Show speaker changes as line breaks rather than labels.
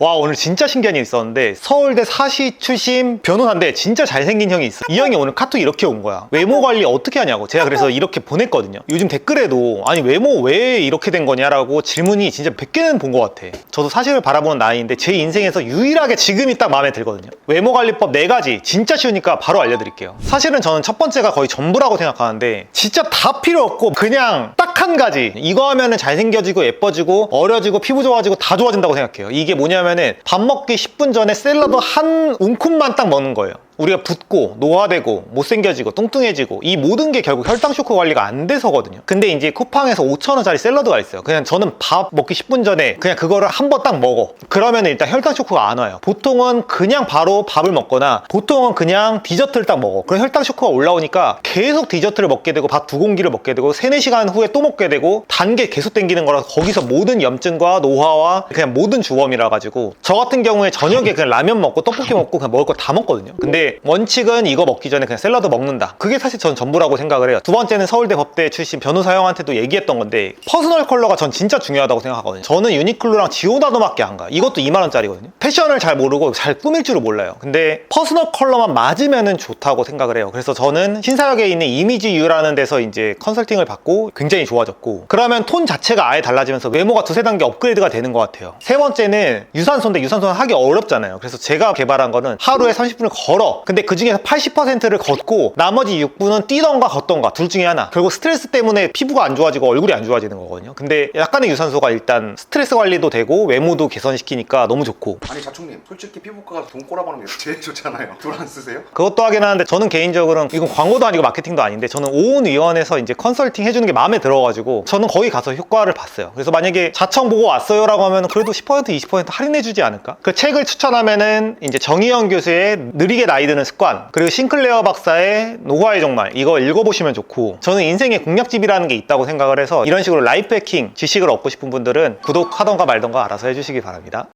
와 오늘 진짜 신기한 일 있었는데 서울대 사시 출신 변호사인데 진짜 잘생긴 형이 있어. 이 형이 오늘 카톡 이렇게 온 거야. 외모 관리 어떻게 하냐고. 제가 그래서 이렇게 보냈거든요. 요즘 댓글에도 아니 외모 왜 이렇게 된 거냐라고 질문이 진짜 100개는 본 것 같아. 저도 사실을 바라보는 나이인데 제 인생에서 유일하게 지금이 딱 마음에 들거든요. 외모 관리법 4가지 진짜 쉬우니까 바로 알려드릴게요. 사실은 저는 첫 번째가 거의 전부라고 생각하는데 진짜 다 필요 없고 그냥 딱 한 가지. 이거 하면은 잘생겨지고 예뻐지고 어려지고 피부 좋아지고 다 좋아진다고 생각해요. 이게 뭐냐면은 밥 먹기 10분 전에 샐러드 한 움큼만 딱 먹는 거예요 우리가 붓고 노화되고 못생겨지고 뚱뚱해지고 이 모든 게 결국 혈당 쇼크 관리가 안 돼서거든요. 근데 이제 쿠팡에서 5천원짜리 샐러드가 있어요. 그냥 저는 밥 먹기 10분 전에 그냥 그거를 한 번 딱 먹어. 그러면 일단 혈당 쇼크가 안 와요. 보통은 그냥 바로 밥을 먹거나 보통은 그냥 디저트를 딱 먹어. 그럼 혈당 쇼크가 올라오니까 계속 디저트를 먹게 되고 밥 두 공기를 먹게 되고 3, 4시간 후에 또 먹게 되고 단 게 계속 땡기는 거라서 거기서 모든 염증과 노화와 그냥 모든 주범이라 가지고 저 같은 경우에 저녁에 그냥 라면 먹고 떡볶이 먹고 그냥 먹을 거 다 먹거든요. 근데 원칙은 이거 먹기 전에 그냥 샐러드 먹는다 그게 사실 전 전부라고 생각을 해요 두 번째는 서울대 법대 출신 변호사 형한테도 얘기했던 건데 퍼스널 컬러가 전 진짜 중요하다고 생각하거든요 저는 유니클로랑 지오다도밖에 안 가. 이것도 2만 원짜리거든요. 패션을 잘 모르고 잘 꾸밀 줄을 몰라요. 근데 퍼스널 컬러만 맞으면은 좋다고 생각을 해요. 그래서 저는 신사역에 있는 이미지 유라는 데서 이제 컨설팅을 받고 굉장히 좋아졌고 그러면 톤 자체가 아예 달라지면서 외모가 두세 단계 업그레이드가 되는 것 같아요. 세 번째는 유산소인데 유산소는 하기 어렵잖아요. 그래서 제가 개발한 거는 하루에 30분을 걸어. 근데 그 중에서 80%를 걷고 나머지 6분은 뛰던가 걷던가 둘 중에 하나. 결국 스트레스 때문에 피부가 안 좋아지고 얼굴이 안 좋아지는 거거든요. 근데 약간의 유산소가 일단 스트레스 관리도 되고 외모도 개선시키니까 너무 좋고
아니 자충님 솔직히 피부과가 돈 꼬라보는 게 제일 좋잖아요 돈 안 쓰세요?
그것도 하긴 하는데 저는 개인적으로는 이건 광고도 아니고 마케팅도 아닌데 저는 오은위원회에서 이제 컨설팅 해주는 게 마음에 들어가지고 저는 거기 가서 효과를 봤어요. 그래서 만약에 자청 보고 왔어요 라고 하면 그래도 10% 20% 할인해주지 않을까? 그 책을 추천하면은 이제 정의영 교수의 느리게 나이 드는 습관 그리고 싱클레어 박사의 노화의 종말 이거 읽어보시면 좋고 저는 인생의 공략집이라는 게 있다고 생각을 해서 이런 식으로 라이프 해킹 지식을 얻고 싶은 분들은 구독하던가 말던가 알아서 해주시기 바랍니다.